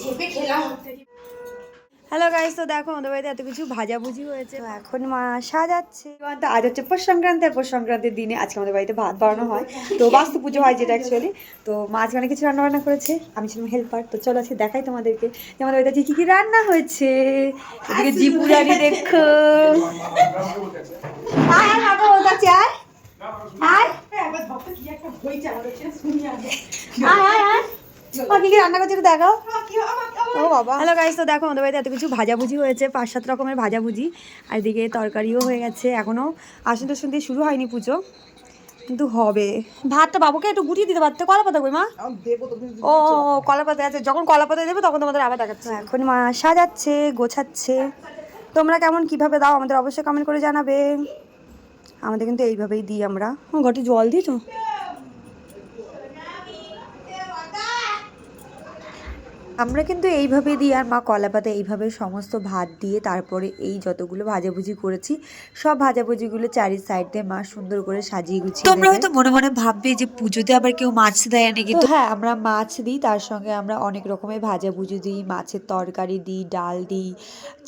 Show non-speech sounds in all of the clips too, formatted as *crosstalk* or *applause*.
চেপে খেলাম। Hello guys তো দেখো আমাদের বাড়িতে এত কিছু ভাজাভুজি হয়েছে। তো এখন মা সাজাচ্ছে। তো আজ হচ্ছে পৌষ সংক্রান্তি আর পৌষ সংক্রান্তির দিনে আজকে আমাদের বাড়িতে ভাত বানানো হয়। তো বাস্তু পুজো হয় যেটা অ্যাকচুয়ালি তো মা আজকে অনেক কিছু রান্না বান্না করেছে। আমি ছিলাম হেল্পার তো চলো আজকে দেখাই তোমাদেরকে যে আমাদের বাড়িতে কি কি রান্না হয়েছে। এদিকে জিপুরারি *laughs* দেখো। আয় আয়। বাবা একবার মা কি কি রান্না করছে একটু দেখাও। ও বাবা। হ্যালো গাইস তো দেখো আমাদের বাড়িতে এত কিছু ভাজাভুজি হয়েছে পাঁচ সাত রকমের ভাজাভুজি। আর এদিকে তরকারিও হয়ে গেছে এখনও আসন টাসন দিয়ে শুরু হয়নি পুজো কিন্তু হবে। ভাতটা বাবুকে একটু গুটিয়ে দিতে পারতে কলা পাতা কই মা? ও কলা পাতা আছে যখন কলা পাতা দেবে তখন তোমাদের আবার দেখাচ্ছে। এখন মা সাজাচ্ছে গোছাচ্ছে। তোমরা কেমন কীভাবে দাও আমাদের অবশ্যই কমেন্ট করে জানাবে। আমাদের কিন্তু এইভাবেই দিই আমরা। ঘটি জল দিই তো আমরা কিন্তু এইভাবে দিই আর মা কলা পাতা এইভাবে সমস্ত ভাত দিয়ে তারপরে এই যতগুলো ভাজাভুজি করেছি সব ভাজাভুজিগুলো চারি সাইড দিয়ে মা সুন্দর করে সাজিয়ে গুছিয়ে তোমরা। হয়তো মনে মনে ভাববে যে পুজোতে আবার কেউ মাছ দেয় নাকি তো হ্যাঁ আমরা মাছ দিই তার সঙ্গে আমরা অনেক রকমের ভাজাভুজি দিই মাছের তরকারি দিই ডাল দিই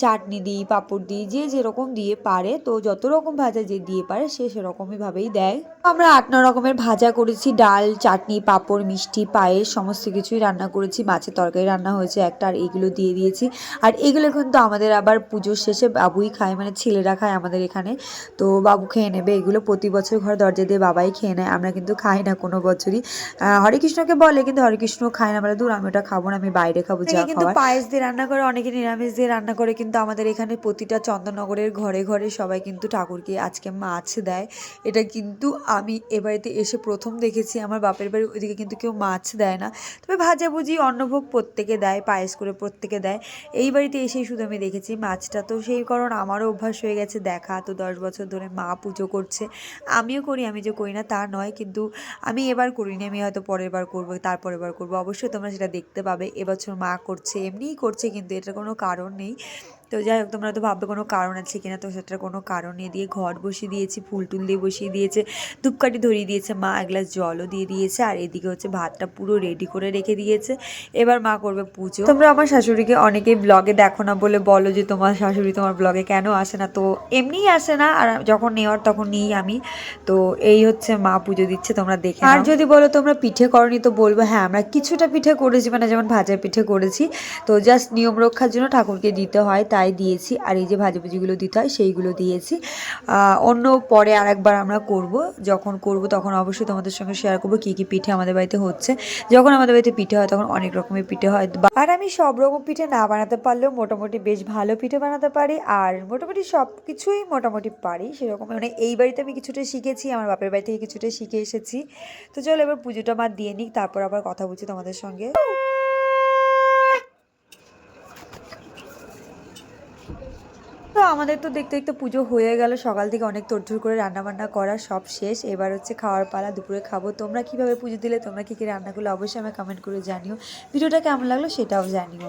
চাটনি দিই পাঁপড় দিই যে যেরকম দিয়ে পারে তো যত রকম ভাজা যে দিয়ে পারে সে সেরকমই ভাবেই দেয় আমরা আট ন রকমের ভাজা করেছি ডাল চাটনি পাঁপড় মিষ্টি পায়েস সমস্ত কিছুই রান্না করেছি মাছের তরকারি রান্না হয়েছে একটা আর এইগুলো দিয়ে দিয়েছি। আর এগুলো কিন্তু আমাদের আবার পুজোর শেষে বাবুই খায় মানে ছেলেরা খায় আমাদের এখানে। তো বাবু খেয়ে নেবে এগুলো প্রতি বছর ঘর দরজা দিয়ে বাবাই খেয়ে নেয় আমরা কিন্তু খাই না কোনো বছরই। হরে কৃষ্ণকে বলে কিন্তু হরে কৃষ্ণ খায় না আমরা দূর আমি ওটা খাব না আমি বাইরে খাব যা কিন্তু পায়েস দিয়ে রান্না করে অনেকে নিরামিষ দিয়ে রান্না করে কিন্তু আমাদের এখানে প্রতিটা চন্দননগরের ঘরে ঘরে সবাই কিন্তু ঠাকুরকে আজকে মাছ দেয়। এটা কিন্তু আমি এ বাড়িতে এসে প্রথম দেখেছি আমার বাপের বাড়ি ওইদিকে কিন্তু কেউ মাছ দেয় না। তবে ভাজাভুজি অন্নভোগ প্রত্যেকে দেয়, পায়েস করে প্রত্যেকে দেয়। এই বাড়িতে এসেই শুধু আমি দেখেছি মাছটা। তো সেই কারণ আমারও অভ্যাস হয়ে গেছে দেখা। তো দশ বছর ধরে মা পুজো করছে। আমিও করি, আমি যে করি না তা নয়। কিন্তু আমি এবার করিনি, আমি হয়তো পরের বার করব তারপরের বার করব। অবশ্যই তোমরা সেটা দেখতে পাবে। এবছর মা করছে, এমনিই করছে, কিন্তু এটার কোনো কারণ নেই। তো যাই হোক তোমরা তো ভাববে কোনো কারণ আছে কিনা তো সেটার কোনো কারণ দিয়ে ঘর বসিয়ে দিয়েছি ফুল টুল দিয়ে বসিয়ে দিয়েছে ধূপকাঠি ধরিয়ে দিয়েছে মা এক গ্লাস জলও দিয়ে দিয়েছে আর এদিকে হচ্ছে ভাতটা পুরো রেডি করে রেখে দিয়েছে। এবার মা করবে পুজো। তোমরা আমার শাশুড়িকে অনেকেই ব্লগে দেখো না বলে বলো যে তোমার শাশুড়ি তোমার ব্লগে কেন আসে না? তো এমনিই আসে না আর যখন নেওয়ার তখন নিই আমি। তো এই হচ্ছে মা পুজো দিচ্ছে তোমরা দেখে আর যদি বলো তোমরা পিঠে করনি তো বলব হ্যাঁ আমরা কিছুটা পিঠে করেছি মানে যেমন ভাজা পিঠে করেছি তো জাস্ট নিয়ম রক্ষার জন্য ঠাকুরকে দিতে হয় তাই দিয়েছি, আর এই যে ভাজাভুজিগুলো দিতে হয় সেইগুলো দিয়েছি। অন্য পরে আর একবার আমরা করব। যখন করব তখন অবশ্যই তোমাদের সঙ্গে শেয়ার করব কী কী পিঠে আমাদের বাড়িতে হচ্ছে। যখন আমাদের বাড়িতে পিঠে হয় তখন অনেক রকমের পিঠে হয়। আর আমি সব রকম পিঠে না বানাতে পারলেও মোটামুটি বেশ ভালো পিঠে বানাতে পারি, আর মোটামুটি সব কিছুই মোটামুটি পারি সেরকম। মানে এই বাড়িতে আমি কিছুটা শিখেছি, আমার বাপের বাড়ি থেকে কিছুটা শিখে এসেছি। তো চলো এবার পুজোটা মা দিয়ে নিই তারপর আবার কথা বলছি তোমাদের সঙ্গে। তো আমাদের তো দেখতে দেখতে পুজো হয়ে গেল, সকাল থেকে অনেক তোরঝোর করে রান্নাবান্না করা সব শেষ। এবার হচ্ছে খাওয়ার পালা, দুপুরে খাব। তোমরা কীভাবে পুজো দিলে, তোমরা কী কী রান্নাগুলো অবশ্যই আমাকে কমেন্ট করে জানিও। ভিডিওটা কেমন লাগল সেটাও জানিও।